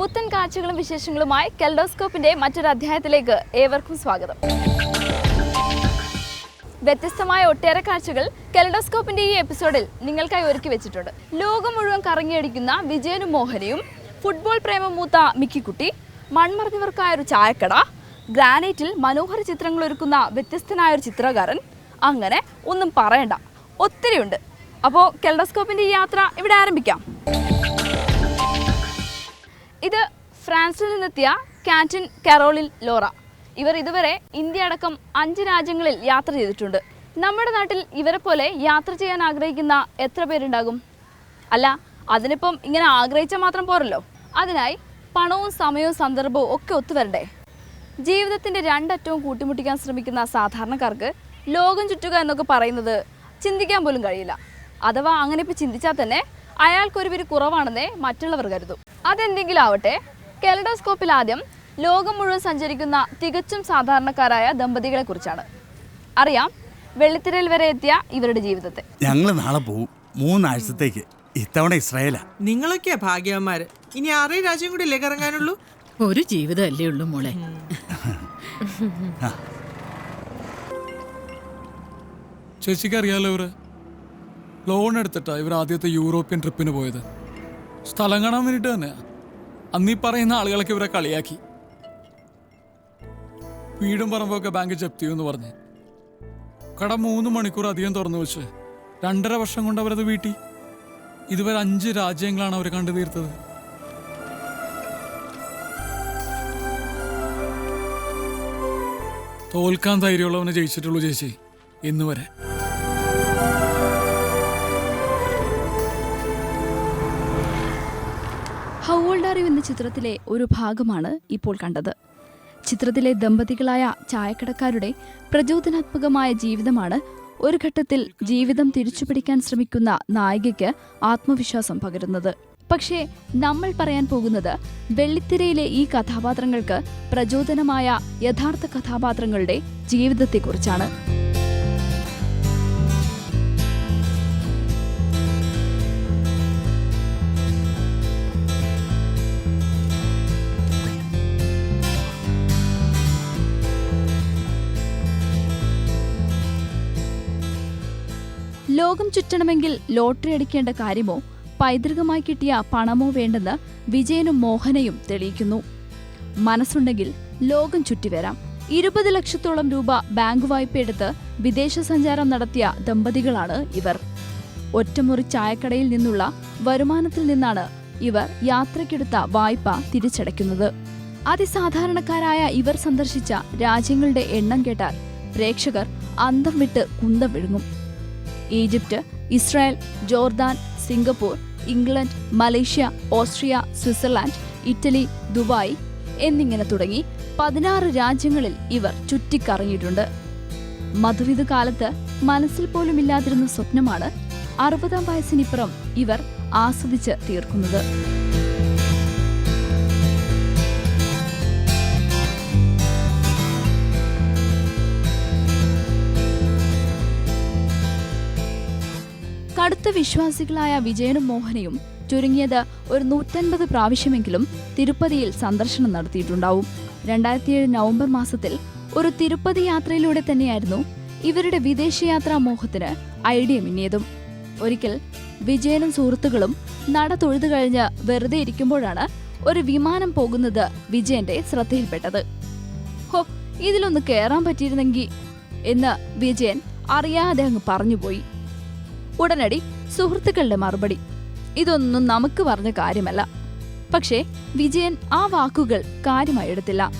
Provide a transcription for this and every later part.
പുത്തൻ കാഴ്ചകളും വിശേഷങ്ങളുമായി കെൽഡോസ്കോപ്പിന്റെ മറ്റൊരു അധ്യായത്തിലേക്ക് ഏവർക്കും സ്വാഗതം. വ്യത്യസ്തമായ ഒട്ടേറെ കാഴ്ചകൾ കെൽഡോസ്കോപ്പിന്റെ ഈ എപ്പിസോഡിൽ നിങ്ങൾക്കായി ഒരുക്കി വെച്ചിട്ടുണ്ട്. ലോകം മുഴുവൻ കറങ്ങിയടിക്കുന്ന വിജയനും മോഹനയും ഫുട്ബോൾ പ്രേമം മൂത്ത മിക്കിക്കുട്ടി മൺമറഞ്ഞവർക്കായ ഒരു ചായക്കട ഗ്രാനൈറ്റിൽ മനോഹര ചിത്രങ്ങൾ ഒരുക്കുന്ന വ്യത്യസ്തനായ ഒരു ചിത്രകാരൻ അങ്ങനെ ഒന്നും പറയണ്ട. ഒത്തിരിയുണ്ട്. അപ്പോൾ കെൽഡോസ്കോപ്പിന്റെ ഈ യാത്ര ഇവിടെ ആരംഭിക്കാം. ഇത് ഫ്രാൻസിൽ നിന്നെത്തിയ കാന്റിൻ കരോളിൻ ലോറ. ഇവർ ഇതുവരെ ഇന്ത്യ അടക്കം അഞ്ച് രാജ്യങ്ങളിൽ യാത്ര ചെയ്തിട്ടുണ്ട്. നമ്മുടെ നാട്ടിൽ ഇവരെ പോലെ യാത്ര ചെയ്യാൻ ആഗ്രഹിക്കുന്ന എത്ര പേരുണ്ടാകും? അല്ല അതിനിപ്പം ഇങ്ങനെ ആഗ്രഹിച്ചാൽ മാത്രം പോരല്ലോ. അതിനായി പണവും സമയവും സന്ദർഭവും ഒക്കെ ഒത്തുവരണ്ടേ ജീവിതത്തിന്റെ രണ്ടറ്റവും കൂട്ടിമുട്ടിക്കാൻ ശ്രമിക്കുന്ന സാധാരണക്കാർക്ക് ലോകം ചുറ്റുക എന്നൊക്കെ പറയുന്നത് ചിന്തിക്കാൻ പോലും കഴിയില്ല. അഥവാ അങ്ങനെ ഇപ്പോൾ ചിന്തിച്ചാൽ തന്നെ അയാൾക്കൊരു കുറവാണെന്നേ മറ്റുള്ളവർ കരുതും. അതെന്തെങ്കിലും ആവട്ടെ കെലഡോസ്കോപ്പിൽ ആദ്യം ലോകം മുഴുവൻ സഞ്ചരിക്കുന്ന തികച്ചും സാധാരണക്കാരായ ദമ്പതികളെ കുറിച്ചാണ് അറിയാം വെള്ളിത്തിരയിൽ വരെ എത്തിയ ഇവരുടെ ജീവിതത്തെ. ഞങ്ങൾ നാളെ പോകും മൂന്നാഴ്ചത്തേക്ക്. ഇത്തവണ ഇസ്രായേലാ. നിങ്ങളൊക്കെയാ ഭാഗ്യവന്മാര്. ഇനി ആറേ രാജ്യം കൂടി അല്ലേ കറങ്ങാനുള്ളൂ? ഒരു ജീവിതം അല്ലേ ഉള്ളൂ മോളെ. ചേച്ചിക്ക് അറിയാലോ ഇവർ? ലോൺ എടുത്തിട്ടാണ് ഇവർ ആദ്യത്തെ യൂറോപ്യൻ ട്രിപ്പിന് പോയത്. സ്ഥലം കാണാൻ വേണ്ടിട്ട് തന്നെയാ. അന്നീ പറയുന്ന ആളുകളൊക്കെ ഇവരെ കളിയാക്കി. വീടും പറമ്പൊക്കെ ബാങ്ക് ജപ്തി എന്ന് പറഞ്ഞ്. കട മൂന്ന് മണിക്കൂർ അധികം തുറന്നു വെച്ച് രണ്ടര വർഷം കൊണ്ട് അവരത് വീട്ടി. ഇതുവരെ അഞ്ച് രാജ്യങ്ങളാണ് അവർ കണ്ടു തീർത്തത്. തോൽക്കാൻ ധൈര്യമുള്ളവനെ ജയിച്ചിട്ടുള്ളൂ ചേച്ചി. ഇന്ന് ചിത്രത്തിലെ ഒരു ഭാഗമാണ് ഇപ്പോൾ കണ്ടത്. ചിത്രത്തിലെ ദമ്പതികളായ ചായക്കടക്കാരുടെ പ്രചോദനാത്മകമായ ജീവിതമാണ് ഒരു ഘട്ടത്തിൽ ജീവിതം തിരിച്ചുപിടിക്കാൻ ശ്രമിക്കുന്ന നായികയ്ക്ക് ആത്മവിശ്വാസം പകരുന്നത്. പക്ഷേ നമ്മൾ പറയാൻ പോകുന്നത് വെള്ളിത്തിരയിലെ ഈ കഥാപാത്രങ്ങൾക്ക് പ്രചോദനമായ യഥാർത്ഥ കഥാപാത്രങ്ങളുടെ ജീവിതത്തെക്കുറിച്ചാണ്. ലോകം ചുറ്റണമെങ്കിൽ ലോട്ടറി അടിക്കേണ്ട കാര്യമോ? പൈതൃകമായി കിട്ടിയ പണമോ വേണ്ടെന്ന് വിജയനും മോഹനയും തെളിയിക്കുന്നു. മനസ്സുണ്ടെങ്കിൽ ലോകം ചുറ്റിവരാം ഇരുപത് ലക്ഷത്തോളം രൂപ ബാങ്ക് വായ്പയെടുത്ത് വിദേശ സഞ്ചാരം നടത്തിയ ദമ്പതികളാണ് ഇവർ. ഒറ്റമുറി ചായക്കടയിൽ നിന്നുള്ള വരുമാനത്തിൽ നിന്നാണ് ഇവർ യാത്രയ്ക്കെടുത്ത വായ്പ തിരിച്ചടയ്ക്കുന്നത്. അതിസാധാരണക്കാരായ ഇവർ സന്ദർശിച്ച രാജ്യങ്ങളുടെ എണ്ണം കേട്ടാൽ പ്രേക്ഷകർ അന്തം വിട്ട് കുന്തം വിഴുങ്ങും. Egypt Israel Jordan Singapore England Malaysia Austria Switzerland Italy Dubai എന്നിങ്ങനെ തുടങ്ങി പതിനാറ് രാജ്യങ്ങളിൽ ഇവർ ചുറ്റിക്കറങ്ങിയിട്ടുണ്ട്. മധുവിധ കാലത്ത് മനസ്സിൽ പോലും ഇല്ലാതിരുന്ന സ്വപ്നമാണ് അറുപതാം വയസ്സിനിപ്പുറം ഇവർ ആസ്വദിച്ച് തീർക്കുന്നത്. കടുത്ത വിശ്വാസികളായ വിജയനും മോഹനയും ചുരുങ്ങിയത് ഒരു നൂറ്റൻപത് പ്രാവശ്യമെങ്കിലും തിരുപ്പതിയിൽ സന്ദർശനം നടത്തിയിട്ടുണ്ടാവും. രണ്ടായിരത്തിയേഴ് നവംബർ മാസത്തിൽ ഒരു തിരുപ്പതി യാത്രയിലൂടെ തന്നെയായിരുന്നു ഇവരുടെ വിദേശയാത്രാ മോഹത്തിന് ഐഡിയ മിന്നിയതും ഒരിക്കൽ വിജയനും സുഹൃത്തുക്കളും നട തൊഴുതു കഴിഞ്ഞ് വെറുതെ ഇരിക്കുമ്പോഴാണ് ഒരു വിമാനം പോകുന്നത് വിജയന്റെ ശ്രദ്ധയിൽപ്പെട്ടത്. ഹോ ഇതിലൊന്ന് കയറാൻ പറ്റിയിരുന്നെങ്കിൽ എന്ന് വിജയൻ അറിയാതെ അങ്ങ് പറഞ്ഞുപോയി. ഉടനടി സുഹൃത്തുക്കളുടെ മറുപടി. ഇതൊന്നും നമുക്ക് പറഞ്ഞ കാര്യമല്ല. പക്ഷേ വിജയൻ ആ വാക്കുകൾ കാര്യമായി എടുത്തില്ല.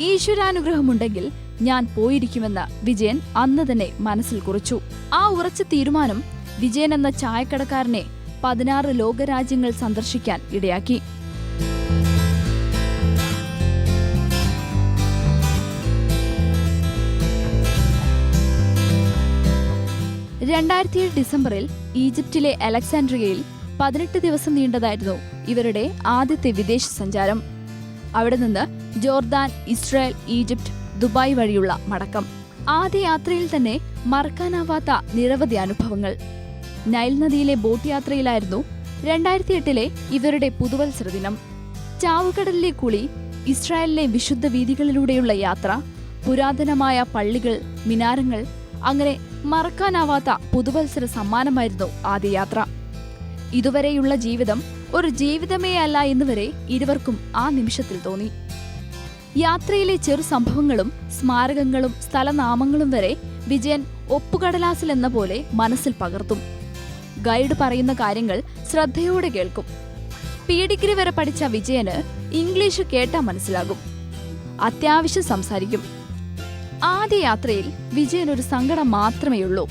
ഈശ്വരാനുഗ്രഹമുണ്ടെങ്കിൽ ഞാൻ പോയിരിക്കുമെന്ന് വിജയൻ അന്ന് തന്നെ മനസ്സിൽ കുറിച്ചു. ആ ഉറച്ച തീരുമാനം വിജയൻ എന്ന ചായക്കടക്കാരനെ പതിനാറ് ലോകരാജ്യങ്ങൾ സന്ദർശിക്കാൻ ഇടയാക്കി. രണ്ടായിരത്തിയേഴ് ഡിസംബറിൽ ഈജിപ്തിലെ അലക്സാൻഡ്രിയയിൽ പതിനെട്ട് ദിവസം നീണ്ടതായിരുന്നു ഇവരുടെ ആദ്യത്തെ വിദേശ സഞ്ചാരം. അവിടെ നിന്ന് ജോർദാൻ ഇസ്രായേൽ ഈജിപ്ത് ദുബായ് വഴിയുള്ള മടക്കം. ആദ്യ യാത്രയിൽ തന്നെ മറക്കാനാവാത്ത നിരവധി അനുഭവങ്ങൾ. നൈൽ നദിയിലെ ബോട്ട് യാത്രയിലായിരുന്നു രണ്ടായിരത്തി എട്ടിലെ ഇവരുടെ പുതുവത്സര ദിനം. ചാവുകടലിലെ കുളി ഇസ്രായേലിലെ വിശുദ്ധ വീതികളിലൂടെയുള്ള യാത്ര പുരാതനമായ പള്ളികൾ മിനാരങ്ങൾ അങ്ങനെ മറക്കാനാവാത്ത പുതുവത്സര സമ്മാനമായിരുന്നു ആദ്യ യാത്ര. ഇതുവരെയുള്ള ജീവിതം ഒരു ജീവിതമേ അല്ല എന്നുവരെ ഇരുവർക്കും ആ നിമിഷത്തിൽ തോന്നി. യാത്രയിലെ ചെറു സംഭവങ്ങളും സ്മാരകങ്ങളും സ്ഥലനാമങ്ങളും വരെ വിജയൻ ഒപ്പുകടലാസിൽ എന്ന പോലെ മനസ്സിൽ പകർത്തും. ഗൈഡ് പറയുന്ന കാര്യങ്ങൾ ശ്രദ്ധയോടെ കേൾക്കും. പി ഡിഗ്രി വരെ പഠിച്ച വിജയന് ഇംഗ്ലീഷ് കേട്ടാ മനസ്സിലാകും. അത്യാവശ്യം സംസാരിക്കും. ആദ്യ യാത്രയിൽ വിജയൻ ഒരു സങ്കടം മാത്രമേയുള്ളൂ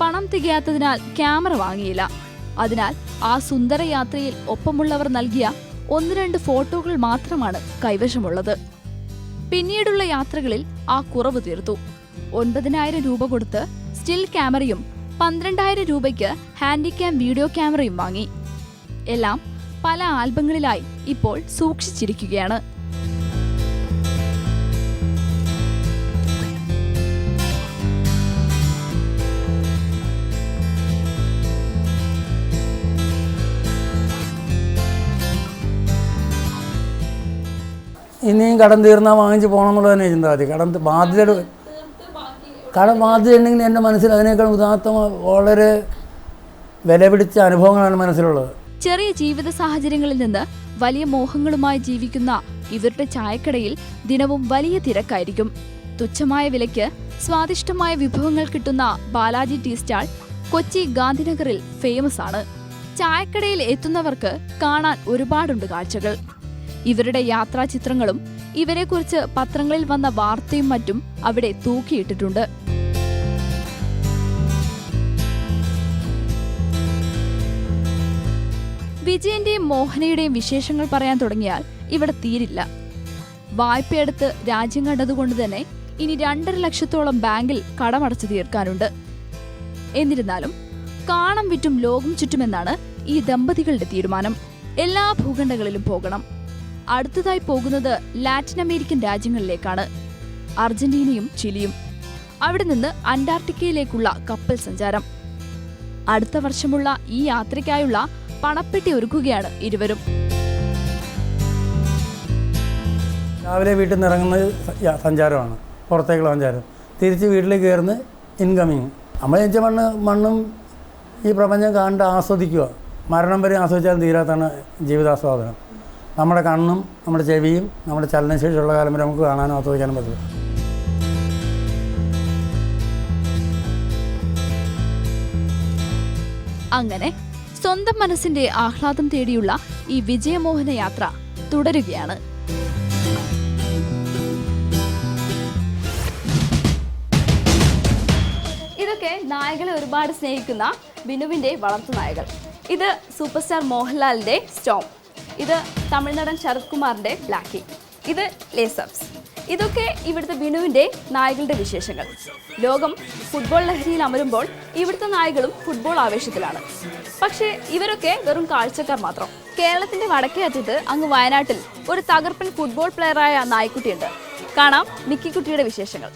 പണം തികയാത്തതിനാൽ ക്യാമറ വാങ്ങിയില്ല. അതിനാൽ ആ സുന്ദര യാത്രയിൽ ഒപ്പമുള്ളവർ നൽകിയ ഒന്ന് രണ്ട് ഫോട്ടോകൾ മാത്രമാണ് കൈവശമുള്ളത്. പിന്നീടുള്ള യാത്രകളിൽ ആ കുറവ് തീർത്തു. ഒൻപതിനായിരം രൂപ കൊടുത്ത് സ്റ്റിൽ ക്യാമറയും പന്ത്രണ്ടായിരം രൂപയ്ക്ക് ഹാൻഡിക്യാം വീഡിയോ ക്യാമറയും വാങ്ങി. എല്ലാം പല ആൽബങ്ങളിലായി ഇപ്പോൾ സൂക്ഷിച്ചിരിക്കുകയാണ്. ഇനിയും കടം തീർന്നാൽ വാങ്ങിച്ച് പോകണം എന്നുള്ളത് തന്നെ ചിന്താഗതി കടം ബാധ്യത കടം ബാധ്യത ഉണ്ടെങ്കിൽ എന്റെ മനസ്സിൽ അതിനേക്കാൾ ഉദാത്തമായ വളരെ വില പിടിച്ച അനുഭവങ്ങളാണ് മനസ്സിലുള്ളത്. ചെറിയ ജീവിത സാഹചര്യങ്ങളിൽ നിന്ന് വലിയ മോഹങ്ങളുമായി ജീവിക്കുന്ന ഇവരുടെ ചായക്കടയിൽ ദിനവും വലിയ തിരക്കായിരിക്കും. തുച്ഛമായ വിലയ്ക്ക് സ്വാദിഷ്ടമായ വിഭവങ്ങൾ കിട്ടുന്ന ബാലാജി ടീ സ്റ്റാൾ കൊച്ചി ഗാന്ധിനഗറിൽ ഫേമസ് ആണ്. ചായക്കടയിൽ എത്തുന്നവർക്ക് കാണാൻ ഒരുപാടുണ്ട് കാഴ്ചകൾ. ഇവരുടെ യാത്രാ ചിത്രങ്ങളും ഇവരെക്കുറിച്ച് പത്രങ്ങളിൽ വന്ന വാർത്തയും മറ്റും അവിടെ തൂക്കിയിട്ടിട്ടുണ്ട്. വിജയന്റെയും മോഹനയുടെയും വിശേഷങ്ങൾ പറയാൻ തുടങ്ങിയാൽ ഇവിടെ തീരില്ല. വായ്പയെടുത്ത് രാജ്യം കണ്ടതുകൊണ്ട് തന്നെ ഇനി രണ്ടര ലക്ഷത്തോളം ബാങ്കിൽ കടമടച്ചു തീർക്കാനുണ്ട്. എന്നിരുന്നാലും കാണം വിറ്റും ലോകം ചുറ്റുമെന്നാണ് ഈ ദമ്പതികളുടെ തീരുമാനം. എല്ലാ ഭൂഖണ്ഡങ്ങളിലും പോകണം. അടുത്തതായി പോകുന്നത് ലാറ്റിൻ അമേരിക്കൻ രാജ്യങ്ങളിലേക്കാണ്. അർജന്റീനയും ചിലിയും. അവിടെ നിന്ന് അന്റാർട്ടിക്കയിലേക്കുള്ള കപ്പൽ സഞ്ചാരം. അടുത്ത വർഷമുള്ള ഈ യാത്രയ്ക്കായുള്ള പണപ്പെട്ടി ഒരുക്കുകയാണ് ഇരുവരും. രാവിലെ വീട്ടിൽ നിന്ന് ഇറങ്ങുന്നത് സഞ്ചാരമാണ്. പുറത്തേക്കുള്ള സഞ്ചാരം. തിരിച്ച് വീട്ടിലേക്ക് കയറുന്ന ഇൻകമിങ് നമ്മൾ ജനിച്ച മണ്ണ് മണ്ണും ഈ പ്രപഞ്ചം കണ്ട് ആസ്വദിക്കുക. മരണം വരെ ആസ്വദിച്ചാൽ തീരാത്താണ് ജീവിതാസ്വാദനം. നമ്മുടെ കണ്ണും നമ്മുടെ ചെവിയും നമ്മുടെ ചലനശേഷിയുള്ള കാലം വരെ നമുക്ക് കാണാനും ആസ്വദിക്കാനും പറ്റില്ല. അങ്ങനെ സ്വന്തം മനസ്സിന്റെ ആഹ്ലാദം തേടിയുള്ള ഈ വിജയമോഹന യാത്ര തുടരുകയാണ്. ഇതൊക്കെ നായകളെ ഒരുപാട് സ്നേഹിക്കുന്ന ബിനുവിന്റെ വളർത്തു നായകൾ. ഇത് സൂപ്പർ സ്റ്റാർ മോഹൻലാലിന്റെ സ്റ്റോം. ഇത് തമിഴ്നാടൻ ശരത് കുമാറിന്റെ ബ്ലാക്കി ഇത് ലേസപ്സ് ഇതൊക്കെ ഇവിടുത്തെ ബിനുവിന്റെ നായകളുടെ വിശേഷങ്ങൾ. ലോകം ഫുട്ബോൾ ലഹരിയിൽ അമരുമ്പോൾ ഇവിടുത്തെ നായകളും ഫുട്ബോൾ ആവേശത്തിലാണ്. പക്ഷേ ഇവരൊക്കെ വെറും കാഴ്ചക്കാർ മാത്രം. കേരളത്തിന്റെ വടക്കേ അറ്റത്ത് അങ്ങ് വയനാട്ടിൽ ഒരു തകർപ്പൻ ഫുട്ബോൾ പ്ലെയറായ നായ്ക്കുട്ടിയുണ്ട്. കാണാം മിക്കിക്കുട്ടിയുടെ വിശേഷങ്ങൾ.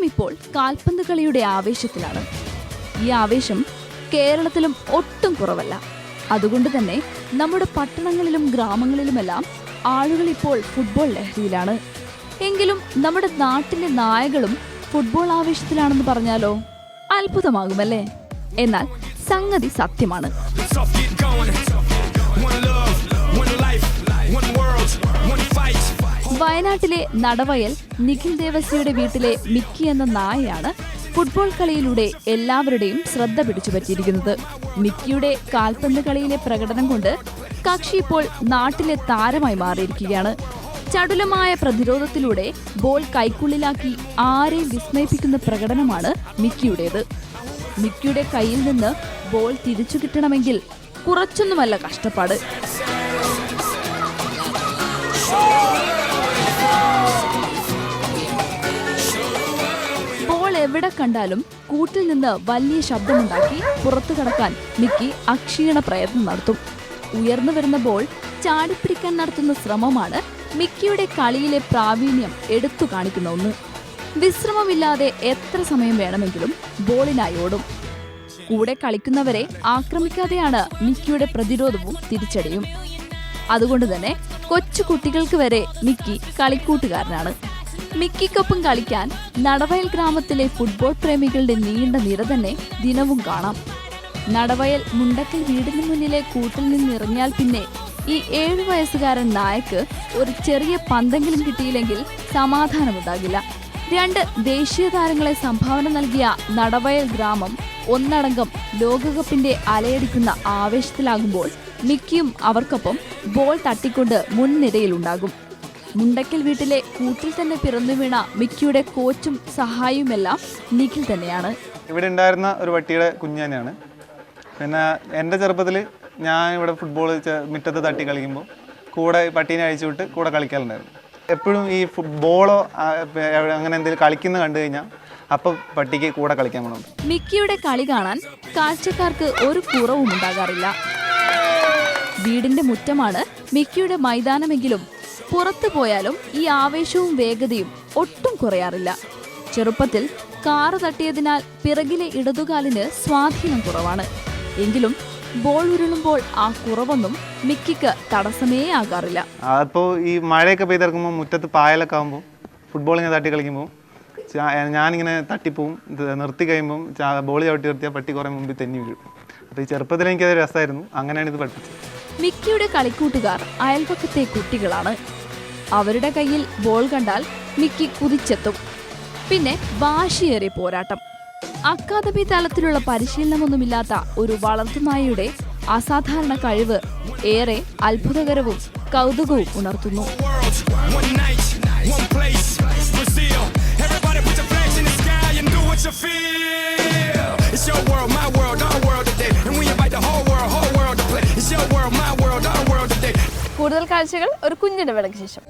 ലോകം ഇപ്പോൾ കാൽപന്ത് കളിയുടെ ആവേശത്തിലാണ്. ഈ ആവേശം കേരളത്തിലും ഒട്ടും കുറവല്ല. അതുകൊണ്ട് തന്നെ നമ്മുടെ പട്ടണങ്ങളിലും ഗ്രാമങ്ങളിലുമെല്ലാം ആളുകൾ ഇപ്പോൾ ഫുട്ബോൾ ലഹരിയിലാണ്. എങ്കിലും നമ്മുടെ നാട്ടിലെ നായകളും ഫുട്ബോൾ ആവേശത്തിലാണെന്ന് പറഞ്ഞാലോ? അത്ഭുതമാകുമല്ലേ? എന്നാൽ സംഗതി സത്യമാണ്. വയനാട്ടിലെ നടവയൽ നിഖിൽ ദേവസ്യയുടെ വീട്ടിലെ മിക്കി എന്ന നായയാണ് ഫുട്ബോൾ കളിയിലൂടെ എല്ലാവരുടെയും ശ്രദ്ധ പിടിച്ചുപറ്റിയിരിക്കുന്നത്. മിക്കിയുടെ കാൽപന്ത് കളിയിലെ പ്രകടനം കൊണ്ട് കക്ഷി ഇപ്പോൾ നാട്ടിലെ താരമായി മാറിയിരിക്കുകയാണ്. ചടുലമായ പ്രതിരോധത്തിലൂടെ ബോൾ കൈക്കുള്ളിലാക്കി ആരെയും വിസ്മയിപ്പിക്കുന്ന പ്രകടനമാണ് മിക്കിയുടേത്. മിക്കിയുടെ കയ്യിൽ നിന്ന് ബോൾ തിരിച്ചു കിട്ടണമെങ്കിൽ കുറച്ചൊന്നുമല്ല കഷ്ടപ്പാട്. എവിടെ കണ്ടാലും കൂട്ടിൽ നിന്ന് വലിയ ശബ്ദമുണ്ടാക്കി പുറത്തു കടക്കാൻ മിക്കി അക്ഷീണ പ്രയത്നം നടത്തും. ഉയർന്നു വരുന്ന ബോൾ ചാടിപ്പിടിക്കാൻ നടത്തുന്ന ശ്രമമാണ് മിക്കിയുടെ കളിയിലെ പ്രാവീണ്യം എടുത്തു കാണിക്കുന്ന ഒന്ന്. വിശ്രമമില്ലാതെ എത്ര സമയം വേണമെങ്കിലും ബോളിനായി ഓടും. കൂടെ കളിക്കുന്നവരെ ആക്രമിക്കാതെയാണ് മിക്കിയുടെ പ്രതിരോധവും തിരിച്ചടിയും. അതുകൊണ്ട് തന്നെ കൊച്ചു കുട്ടികൾക്ക് വരെ മിക്കി കളിക്കൂട്ടുകാരനാണ്. മിക്കിക്കൊപ്പം കളിക്കാൻ നടവയൽ ഗ്രാമത്തിലെ ഫുട്ബോൾ പ്രേമികളുടെ നീണ്ട നിര തന്നെ ദിനവും കാണാം. നടവയൽ മുണ്ടക്കൽ വീടിന് മുന്നിലെ കൂട്ടിൽ നിന്നിറങ്ങിയാൽ പിന്നെ ഈ ഏഴു വയസ്സുകാരൻ നായക്ക് ഒരു ചെറിയ പന്തെങ്കിലും കിട്ടിയില്ലെങ്കിൽ സമാധാനമുണ്ടാകില്ല. രണ്ട് ദേശീയ താരങ്ങളെ സംഭാവന നൽകിയ നടവയൽ ഗ്രാമം ഒന്നടങ്കം ലോകകപ്പിന്റെ അലയടിക്കുന്ന ആവേശത്തിലാകുമ്പോൾ മിക്കിയും അവർക്കൊപ്പം ബോൾ തട്ടിക്കൊണ്ട് മുൻനിരയിലുണ്ടാകും. മുണ്ടക്കൽ വീട്ടിലെ കൂട്ടിൽ തന്നെ പിറന്നു വീണ മിക്കിയുടെ കോച്ചും സഹായിയുമെല്ലാം നിഖിൽ തന്നെയാണ്. ഇവിടെ ഉണ്ടായിരുന്ന ഒരു പട്ടിയുടെ കുഞ്ഞു തന്നെയാണ്. പിന്നെ എന്റെ ചെറുപ്പത്തിൽ ഞാൻ ഇവിടെ ഫുട്ബോൾ മുറ്റത്ത് തട്ടി കളിക്കുമ്പോൾ കൂടെ പട്ടീനെ അഴിച്ചു വിട്ട് കൂടെ കളിക്കാറുണ്ടായിരുന്നു. എപ്പോഴും ഈ ഫുട്ബോളോ അങ്ങനെ എന്തെങ്കിലും കളിക്കുന്ന കണ്ടു കഴിഞ്ഞാൽ അപ്പോൾ പട്ടിക്ക് കൂടെ കളിക്കാൻ വേണം മിക്കിയുടെ കളി കാണാൻ കാഴ്ചക്കാർക്ക് ഒരു കുറവും ഉണ്ടാകാറില്ല വീടിന്റെ മുറ്റമാണ് മിക്കിയുടെ മൈതാനമെങ്കിലും പുറത്തു പോയാലും ഈ ആവേശവും വേഗതയും ഒട്ടും കുറയാറില്ല. ചെറുപ്പത്തിൽ കാറ് തട്ടിയതിനാൽ പിറകിലെ ഇടതുകാലിന് സ്വാധീനം കുറവാണ്. എങ്കിലും ബോൾ ഉരുളുമ്പോൾ ആ കുറവൊന്നും മിക്കിക്ക് തടസ്സമേ ആകാറില്ല. അപ്പോ ഈ മഴയൊക്കെ പെയ്തിറക്കുമ്പോൾ മുറ്റത്ത് പായലൊക്കെ ആകുമ്പോൾ ഫുട്ബോൾ ഇങ്ങനെ തട്ടി കളിക്കുമ്പോൾ ഞാനിങ്ങനെ തട്ടിപ്പോവും നിർത്തി കഴിയുമ്പം ബോൾ ചവിട്ടി നിർത്തിയാൽ പട്ടി കുറേ മുമ്പിൽ തെന്നി വീഴും. അപ്പോൾ ഈ ചെറുപ്പത്തിൽ എനിക്കത് രസമായിരുന്നു അങ്ങനെയാണ് ഇത് പഠിപ്പിച്ചത്. മിക്കിയുടെ കളിക്കൂട്ടുകാർ അയൽപക്കത്തെ കുട്ടികളാണ്. അവരുടെ കയ്യിൽ ബോൾ കണ്ടാൽ മിക്കി കുതിച്ചെത്തും. പിന്നെ വാശിയേറെ പോരാട്ടം. അക്കാദമി തലത്തിലുള്ള പരിശീലനമൊന്നുമില്ലാത്ത ഒരു വളർത്തുനായയുടെ അസാധാരണ കഴിവ് ഏറെ അത്ഭുതകരവും കൗതുകവും ഉണർത്തുന്നു. കാഴ്ചകൾ ഒരു കുഞ്ഞിടവേളയ്ക്ക് ശേഷം.